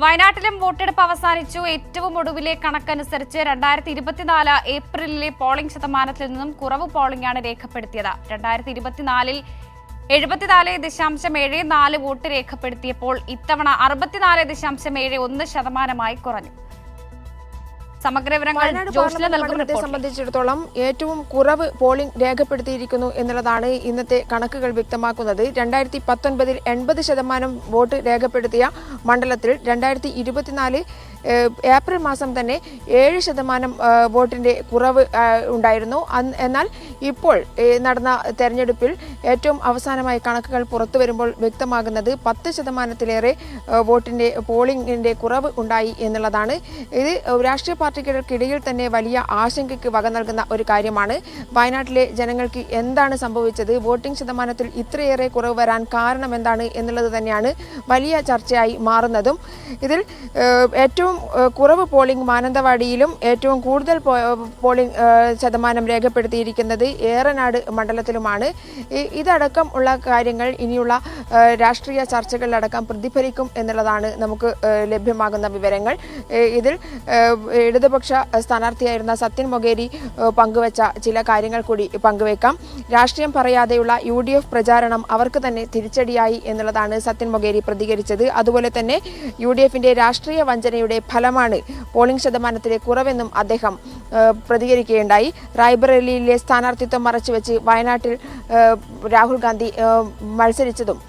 വയനാട്ടിലും വോട്ടെടുപ്പ് അവസാനിച്ചു. ഏറ്റവും ഒടുവിലെ കണക്കനുസരിച്ച് രണ്ടായിരത്തി ഇരുപത്തിനാല് ഏപ്രിലിലെ പോളിംഗ് ശതമാനത്തിൽ നിന്നും കുറവ് പോളിംഗാണ് രേഖപ്പെടുത്തിയത്. രണ്ടായിരത്തി ഇരുപത്തിനാലിൽ എഴുപത്തിനാല് ദശാംശം ഏഴ് നാല് വോട്ട് രേഖപ്പെടുത്തിയപ്പോൾ ഇത്തവണ അറുപത്തിനാല് ദശാംശം ഏഴ് ഒന്ന് ശതമാനമായി കുറഞ്ഞു. സമഗ്ര വിവരങ്ങൾ നൽകും സംബന്ധിച്ചിടത്തോളം ഏറ്റവും കുറവ് പോളിംഗ് രേഖപ്പെടുത്തിയിരിക്കുന്നു എന്നുള്ളതാണ് ഇന്നത്തെ കണക്കുകൾ വ്യക്തമാക്കുന്നത്. രണ്ടായിരത്തി പത്തൊൻപതിൽ എൺപത് ശതമാനം വോട്ട് രേഖപ്പെടുത്തിയ മണ്ഡലത്തിൽ രണ്ടായിരത്തി ഇരുപത്തിനാല് ഏപ്രിൽ മാസം തന്നെ ഏഴ് ശതമാനം വോട്ടിന്റെ കുറവ് ഉണ്ടായിരുന്നു. എന്നാൽ ഇപ്പോൾ നടന്ന തെരഞ്ഞെടുപ്പിൽ ഏറ്റവും അവസാനമായി കണക്കുകൾ പുറത്തു വരുമ്പോൾ വ്യക്തമാകുന്നത് പത്ത് ശതമാനത്തിലേറെ വോട്ടിന്റെ വോട്ടിന്റെ പോളിംഗിന്റെ കുറവ് ഉണ്ടായി എന്നുള്ളതാണ്. ഇത് രാഷ്ട്രീയ പാർട്ടികൾക്കിടയിൽ തന്നെ വലിയ ആശങ്കയ്ക്ക് വക നൽകുന്ന ഒരു കാര്യമാണ്. വയനാട്ടിലെ ജനങ്ങൾക്ക് എന്താണ് സംഭവിച്ചത്? വോട്ടിംഗ് ശതമാനത്തിൽ ഇത്രയേറെ കുറവ് വരാൻ കാരണം എന്താണ് എന്നുള്ളത് തന്നെയാണ് വലിയ ചർച്ചയായി മാറുന്നതും. ഇതിൽ ഏറ്റവും കുറവ് പോളിംഗ് മാനന്തവാടിയിലും ഏറ്റവും കൂടുതൽ പോളിംഗ് ശതമാനം രേഖപ്പെടുത്തിയിരിക്കുന്നത് ഏറനാട് മണ്ഡലത്തിലുമാണ്. ഇതടക്കം ഉള്ള കാര്യങ്ങൾ ഇനിയുള്ള രാഷ്ട്രീയ ചർച്ചകളിലടക്കം പ്രതിഫലിക്കും എന്നുള്ളതാണ് നമുക്ക് ലഭ്യമാകുന്ന വിവരങ്ങൾ. ഇതിൽ ഏഹ്, ഇടതുപക്ഷ സ്ഥാനാർത്ഥിയായിരുന്ന സത്യൻ മൊഗേരി പങ്കുവച്ച ചില കാര്യങ്ങൾ കൂടി പങ്കുവെക്കാം. രാഷ്ട്രീയം പറയാതെയുള്ള യു ഡി എഫ് പ്രചാരണം അവർക്ക് തന്നെ തിരിച്ചടിയായി എന്നുള്ളതാണ് സത്യൻ മൊഗേരി പ്രതികരിച്ചത്. അതുപോലെ തന്നെ യു ഡി എഫിന്റെ രാഷ്ട്രീയ വഞ്ചനയുടെ ഫലമാണ് പോളിംഗ് ശതമാനത്തിലെ കുറവെന്നും അദ്ദേഹം പ്രതികരിക്കുകയുണ്ടായി. റായ്ബറേലിയിലെ സ്ഥാനാർത്ഥിത്വം മറച്ചുവെച്ച് വയനാട്ടിൽ രാഹുൽ ഗാന്ധി മത്സരിച്ചതും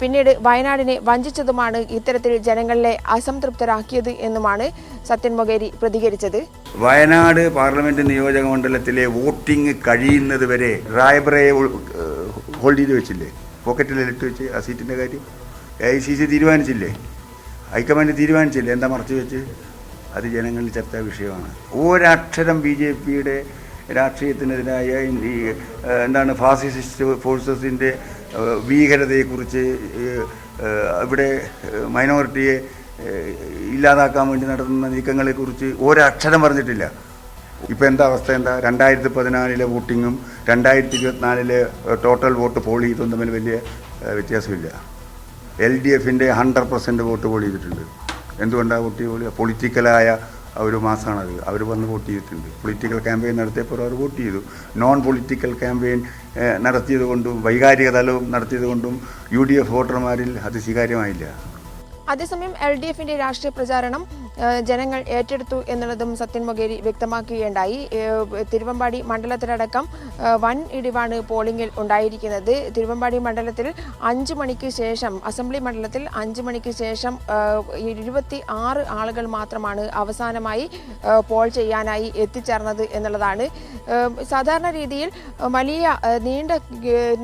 പിന്നീട് വയനാടിനെ വഞ്ചിച്ചതുമാണ് ഇത്തരത്തിൽ ജനങ്ങളെ അസംതൃപ്തരാക്കിയത് എന്നുമാണ് സത്യൻ മൊകേരി പ്രതികരിച്ചത്. വയനാട് പാർലമെന്റ് നിയോജക മണ്ഡലത്തിലെ വോട്ടിംഗ് കഴിയുന്നത് വരെ റായ്ബറയെ ഹോൾഡ് ചെയ്ത് വെച്ചില്ലേ? പോക്കറ്റിലിട്ട് വെച്ച് ആ സീറ്റിന്റെ കാര്യം? എ ഐ സി സി തീരുമാനിച്ചില്ലേ? ഹൈക്കമാൻഡ് തീരുമാനിച്ചില്ലേ? എന്താ മറച്ചു വെച്ച്? അത് ജനങ്ങളിൽ ചർച്ചാ വിഷയമാണ്. ഒരക്ഷരം ബി ജെ പിയുടെ രാഷ്ട്രീയത്തിനെതിരായ ഈ എന്താണ് ഫാസിസ്റ്റ് ഫോഴ്സസിന്റെ ഭീകരതയെക്കുറിച്ച് ഇവിടെ മൈനോറിറ്റിയെ ഇല്ലാതാക്കാൻ വേണ്ടി നടത്തുന്ന നീക്കങ്ങളെക്കുറിച്ച് ഒരക്ഷരം പറഞ്ഞിട്ടില്ല. ഇപ്പോൾ എന്താ അവസ്ഥ? എന്താ? രണ്ടായിരത്തി പതിനാലിലെ വോട്ടിങ്ങും രണ്ടായിരത്തി ഇരുപത്തിനാലിലെ ടോട്ടൽ വോട്ട് പോൾ ചെയ്തും തമ്മിൽ വലിയ വ്യത്യാസമില്ല. എൽ ഡി എഫിന്റെ ഹൺഡ്രഡ് പെർസെന്റ് വോട്ട് പോൾ ചെയ്തിട്ടുണ്ട്. എന്തുകൊണ്ടാണ് വോട്ട് ചെയ്ത് പൊളിറ്റിക്കലായ ഒരു മാസമാണത് അവർ വന്ന് വോട്ട് ചെയ്തിട്ടുണ്ട്. പൊളിറ്റിക്കൽ ക്യാമ്പയിൻ നടത്തിയപ്പോൾ അവർ വോട്ട് ചെയ്തു. നോൺ പൊളിറ്റിക്കൽ ക്യാമ്പയിൻ നടത്തിയത് കൊണ്ടും വൈകാരിക തലവും നടത്തിയത് കൊണ്ടും യു ഡി എഫ് വോട്ടർമാരിൽ അത് സ്വീകാര്യമായില്ല. അതേസമയം എൽ ഡി എഫിന്റെ രാഷ്ട്രീയ പ്രചാരണം ജനങ്ങൾ ഏറ്റെടുത്തു എന്നുള്ളതും സത്യൻ മൊകേരി വ്യക്തമാക്കുകയുണ്ടായി. തിരുവമ്പാടി മണ്ഡലത്തിലടക്കം വൻ ഇടിവാണ് പോളിംഗിൽ ഉണ്ടായിരിക്കുന്നത്. തിരുവമ്പാടി മണ്ഡലത്തിൽ അഞ്ച് മണിക്ക് ശേഷം അസംബ്ലി മണ്ഡലത്തിൽ അഞ്ച് മണിക്ക് ശേഷം ഇരുപത്തി ആറ് ആളുകൾ മാത്രമാണ് അവസാനമായി പോൾ ചെയ്യാനായി എത്തിച്ചേർന്നത് എന്നുള്ളതാണ്. സാധാരണ രീതിയിൽ വലിയ നീണ്ട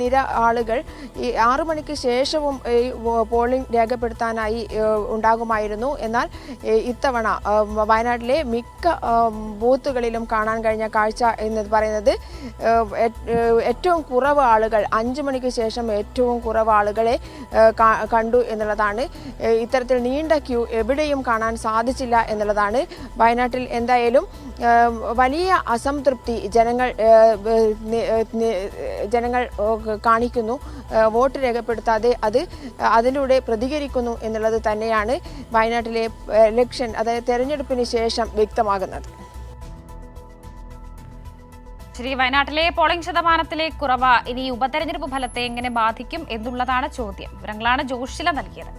നിര ആളുകൾ ഈ ആറു മണിക്ക് ശേഷവും പോളിംഗ് രേഖപ്പെടുത്താനായി ഉണ്ടാകുമായിരുന്നു. എന്നാൽ ഇത്തവണ വയനാട്ടിലെ മിക്ക ബൂത്തുകളിലും കാണാൻ കഴിഞ്ഞ കാഴ്ച എന്ന് പറയുന്നത് ഏറ്റവും കുറവ് ആളുകൾ അഞ്ച് മണിക്ക് ശേഷം ഏറ്റവും കുറവ് ആളുകളെ കണ്ടു എന്നുള്ളതാണ്. ഇത്തരത്തിൽ നീണ്ട ക്യൂ എവിടെയും കാണാൻ സാധിച്ചില്ല എന്നുള്ളതാണ്. വയനാട്ടിൽ എന്തായാലും വലിയ അസംതൃപ്തി ജനങ്ങൾ ജനങ്ങൾ കാണിക്കുന്നു. വോട്ട് രേഖപ്പെടുത്താതെ അത് അതിലൂടെ പ്രതികരിക്കുന്നു എന്നുള്ളത് തന്നെയാണ് വയനാട്ടിലെ ഇലക്ഷൻ അതായത് തെരഞ്ഞെടുപ്പിന് ശേഷം വ്യക്തമാകുന്നത്. ശ്രീ വയനാട്ടിലെ പോളിംഗ് ശതമാനത്തിലെ കുറവ് ഇനി ഉപതെരഞ്ഞെടുപ്പ് ഫലത്തെ എങ്ങനെ ബാധിക്കും എന്നുള്ളതാണ് ചോദ്യം. വിവരങ്ങളാണ് ജോഷില നൽകിയത്.